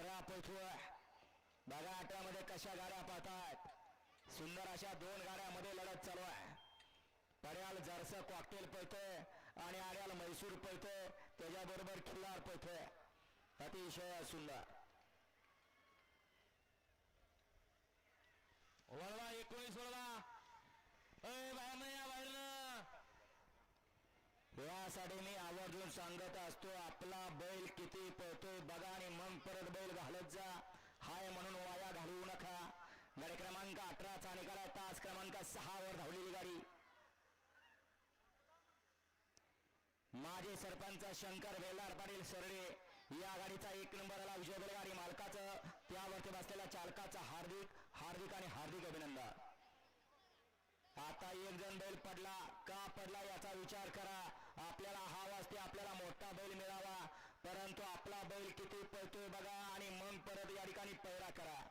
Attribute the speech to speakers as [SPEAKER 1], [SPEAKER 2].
[SPEAKER 1] अठरा पळतोय बघा अठरामध्ये कशा गाड्या पाहतात सुंदर अशा दोन गाड्यामध्ये लढत चालू आहे. पर्याल जरस कॉकटेल पळतोय आणि आड्याल मैसूर पळतोय. त्याच्याबरोबर खिल्लार पळतोय. अतिशय सुंदर.
[SPEAKER 2] वळवा एकोणीस वळवा. अय बाहेर या बाहेर
[SPEAKER 1] यासाठी मी आवर्जून सांगत असतो आपला बैल किती क्रमांक सहा वर धावलेली गाडी. माजी सरपंच शंकर वेलार पाटील सरडे या गाडीचा एक नंबरला विजय गाडी मालकाचं. त्यावरती बसलेल्या चालकाचं हार्दिक हार्दिक आणि हार्दिक अभिनंदन. आता एक जण बैल पडला. का पडला याचा विचार करा. आपल्याला हा वाजते आपल्याला मोठा बैल मिळावा. परंतु आपला बैल किती पळतोय बघा आणि मग परत या ठिकाणी पैरा करा.